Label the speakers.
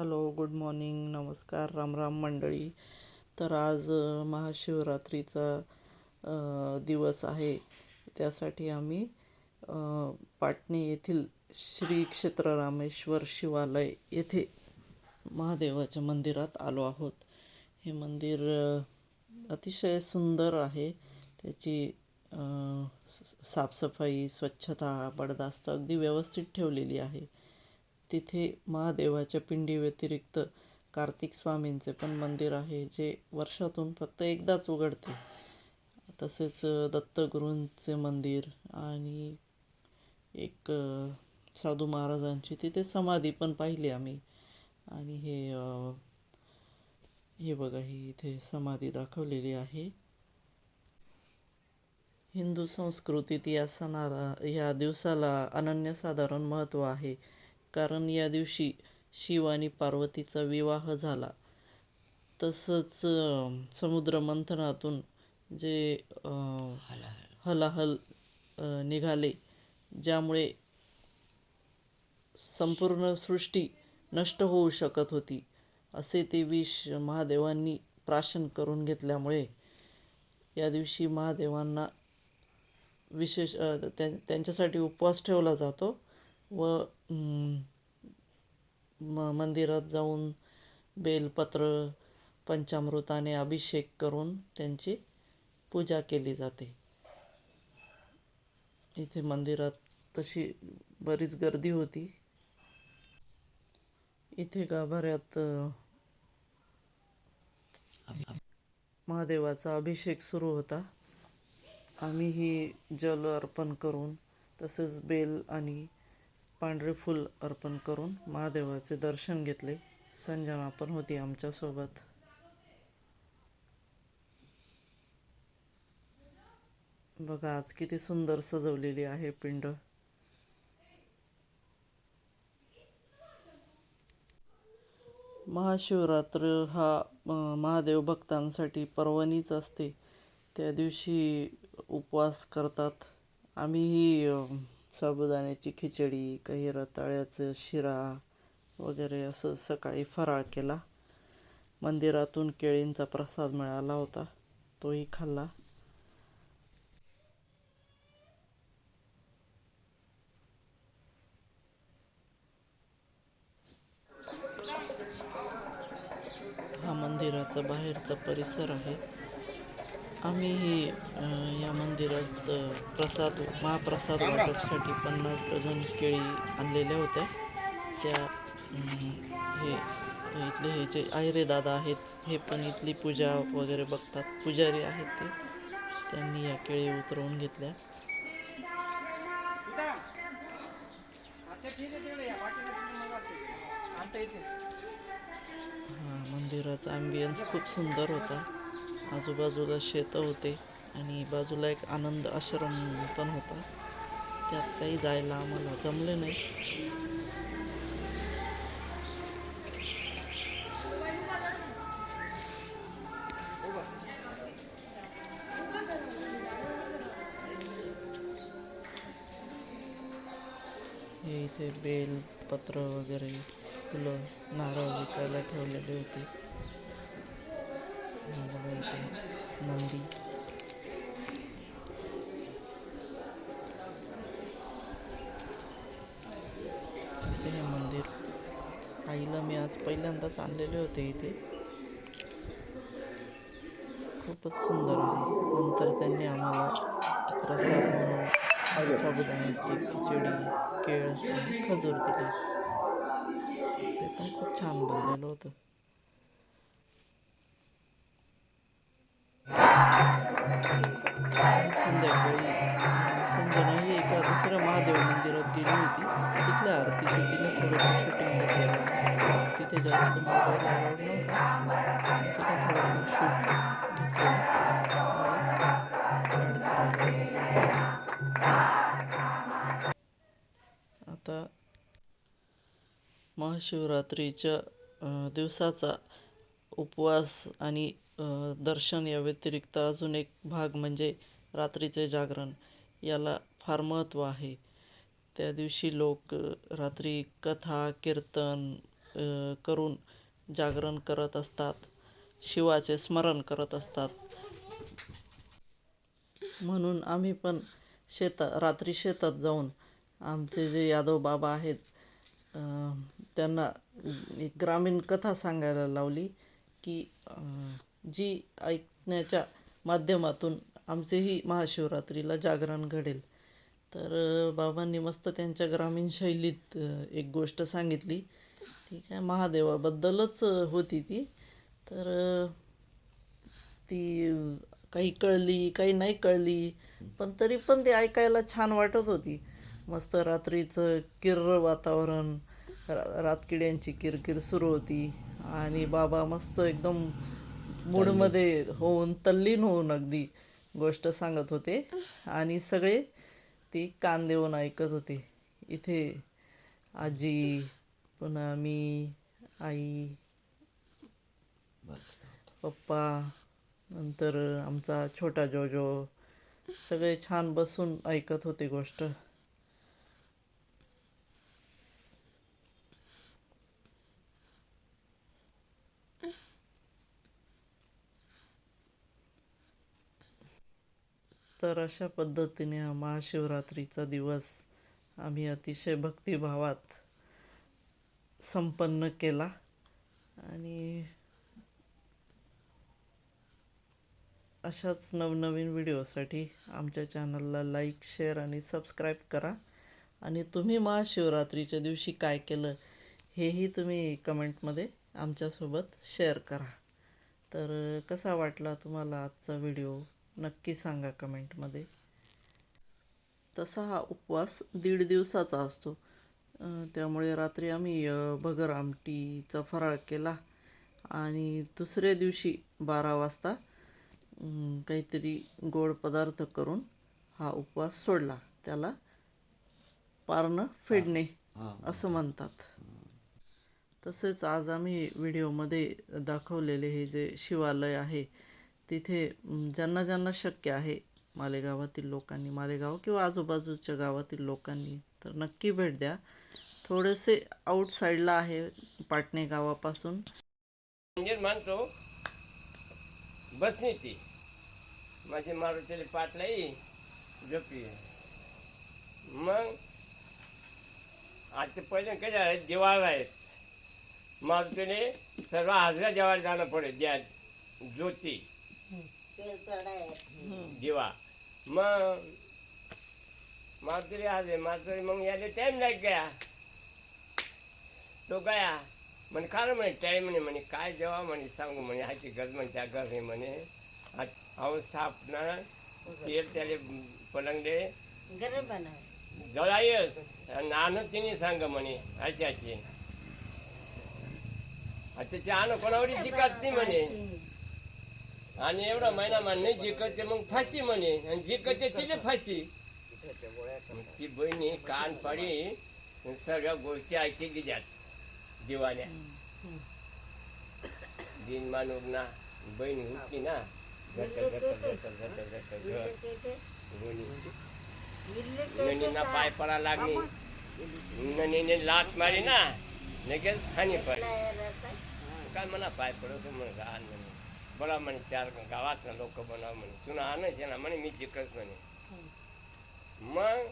Speaker 1: Hello good morning नमस्कार रामराम मंडळी. तर आज महाशिवरात्रीचा दिवस आहे. त्यासाठी आम्ही पाटणे येथील श्री क्षेत्र रामेश्वर शिवालय येथे महादेवाच्या मंदिरात आलो आहोत. हे मंदिर अतिशय सुंदर आहे. त्याची साफसफाई स्वच्छता बडदास्त अगदी व्यवस्थित ठेवलेली आहे. तिथे महादेवाच्या पिंडी व्यतिरिक्त कार्तिक स्वामींचे पण मंदिर आहे जे वर्षातून फक्त एकदाच उघडते. तसेच दत्तगुरूंचे मंदिर आणि एक साधू महाराजांची तिथे समाधी पण पाहिली आम्ही. आणि हे हे बघा ही इथे समाधी दाखवलेली आहे. हिंदू संस्कृतीत या सणाला या दिवसाला अनन्यसाधारण महत्त्व आहे. कारण या दिवशी शिव आणि पार्वतीचा विवाह झाला. तसंच समुद्र मंथनातून जे हलाहल निघाले ज्यामुळे संपूर्ण सृष्टी नष्ट होऊ शकत होती असे ते विष महादेवांनी प्राशन करून घेतल्यामुळे या दिवशी महादेवांना विशेष त्यां त्यांच्यासाठी उपवास ठेवला जातो. व म मंदिरात जाऊन बेलपत्र पंचामृताने अभिषेक करून त्यांची पूजा केली जाते. इथे मंदिरात तशी बरीच गर्दी होती. इथे गाभाऱ्यात महादेवाचा अभिषेक सुरू होता. आम्हीही जल अर्पण करून तसेच बेल आणि पांढरे फूल अर्पण करून महादेवाचे दर्शन घेतले. संजना पण होती आमच्यासोबत. बघा आज किती सुंदर सजवलेली आहे पिंड. महाशिवरात्र हा महादेव भक्तांसाठी पर्वणीच असते. त्या दिवशी उपवास करतात. आम्हीही साबुदाण्याची खिचडी काही रताळ्याचं शिरा वगैरे असं सकाळी फराळ केला. मंदिरातून केळींचा प्रसाद मिळाला होता. तोही खाल्ला. हा मंदिराचा बाहेरचा परिसर आहे. आम्ही हे या मंदिरात प्रसाद महाप्रसाद वाटपसाठी पन्नास डझन केळी आणलेल्या होत्या. त्या हे इथले हे जे आयरे दादा आहेत हे पण इथली पूजा वगैरे बघतात. पुजारी आहेत ते. त्यांनी या केळी उतरवून घेतल्या. हां मंदिराचा ॲम्बियन्स खूप सुंदर होता. आजूबाजूला शेतं होते आणि बाजूला एक आनंद आश्रम पण होता. त्यात काही जायला आम्हाला जमले नाही. इथे बेल पत्र वगैरे फुलं नारळ विकायला ठेवलेले होते. हा बघा नंदी असे हे मंदिर आईला मी आज पहिल्यांदाच आणलेले होते इथे. खूपच सुंदर आहे. नंतर त्यांनी आम्हाला प्रसाद म्हणून साबुदाण्याची खिचडी केळ आणि खजूर दिले. ते पण खूप छान बनलेलं होतं. संध्याकाळी अं, संजनाही एका दुसऱ्या महादेव मंदिरात गेली होती. तिथल्या आरतीचं तिने थोडंसं शूटिंग घेतलेलं. तिथे जास्त मोबाईल अलाउड नव्हता. तिने थोडं शूट घेतलेलं. आता महाशिवरात्रीच्या दिवसाचा उपवास आणि दर्शन या व्यतिरिक्त अजून एक भाग म्हणजे रात्रीचे जागरण याला फार महत्त्व आहे. त्या दिवशी लोक रात्री कथा कीर्तन करून जागरण करत असतात. शिवाचे स्मरण करत असतात. म्हणून आम्ही पण शेतात रात्री शेतात जाऊन आमचे जे यादव बाबा आहेत त्यांना एक ग्रामीण कथा सांगायला लावली की जी ऐकण्याच्या माध्यमातून आमचेही महाशिवरात्रीला जागरण घडेल. तर बाबांनी मस्त त्यांच्या ग्रामीण शैलीत एक गोष्ट सांगितली. ठीक आहे महादेवाबद्दलच होती ती. तर ती काही कळली काही नाही कळली पण तरी पण ती ऐकायला छान वाटत होती. मस्त रात्रीचं किर्र वातावरण रा रातकिड्यांची किरकिर सुरू होती आणि बाबा मस्त एकदम मूडमध्ये होऊन तल्लीन होऊन अगदी गोष्ट सांगत होते. आणि सगळे ती कान देऊन ऐकत होते. इथे आजी पुन्हा मी आई पप्पा नंतर आमचा छोटा जोजो सगळे छान बसून ऐकत होते गोष्ट. तर अशा पद्धतीने हा महाशिवरात्रीचा दिवस आम्ही अतिशय भक्तिभावात संपन्न केला. आणि अशाच नवनवीन व्हिडिओसाठी आमच्या चॅनलला लाईक शेअर आणि सबस्क्राईब करा. आणि तुम्ही महाशिवरात्रीच्या दिवशी काय केलं हेही तुम्ही कमेंटमध्ये आमच्यासोबत शेअर करा. तर कसा वाटला तुम्हाला आजचा व्हिडिओ? नक्की सांगा कमेंटमध्ये. तसा हा उपवास दीड दिवसाचा असतो. त्यामुळे रात्री आम्ही भगर आमटीचा फराळ केला आणि दुसऱ्या दिवशी बारा वाजता काहीतरी गोड पदार्थ करून हा उपवास सोडला. त्याला पारणं फेडणे असं म्हणतात. तसेच आज आम्ही व्हिडिओमध्ये दाखवलेले हे जे शिवालय आहे तिथे ज्यांना ज्यांना शक्य आहे मालेगावातील लोकांनी मालेगाव किंवा आजूबाजूच्या गावातील लोकांनी तर नक्की भेट द्या. थोडेसे आउटसाईडला आहे पाटणे गावापासून.
Speaker 2: म्हणजे मानतो हो. बसनी ती. माझी मारुतीला पाटलाही झोपली मग आता पहिले काय झालं दिवाळ आहेत. मारुतीने सर्व हाजरा जेवायला जाणं पडेल. द्या ज्योती. दिवा. मग आज आहे मारुती मग याला टाईम लाग गया तो गया. म्हणे काय म्हणे टाईम म्हणे म्हणे काय जेव्हा म्हणे सांगू म्हणे ह्याची गज म्हणे त्या घर आहे म्हणे. अहो स्थापना तेल त्याले पलंगले.
Speaker 3: गरम बनव.
Speaker 2: जळायस नाणं तिने सांग म्हणे अशी अशी. आता ते आणं कोणावरी जिकत नाही म्हणे. आणि एवढा महिना नाही जिकत ते मग फाशी म्हणे आणि जिकत ते तिथे फाशी ती बहिणी कान पाडी सगळ्या गोष्टी ऐकी दिल्यात दिवाल्या दिन मानूर ना बहीण उठली ना. ननीना पाय पडा लागली. ननीने लात मारी ना लगेच खाणी पडली. काय म्हणा पाय पडतो म्हणे का आण म्हणे बोला म्हणे चार गावात लोक बनवा म्हणे तुला आणायचे ना म्हणे मी जिकच म्हणे मग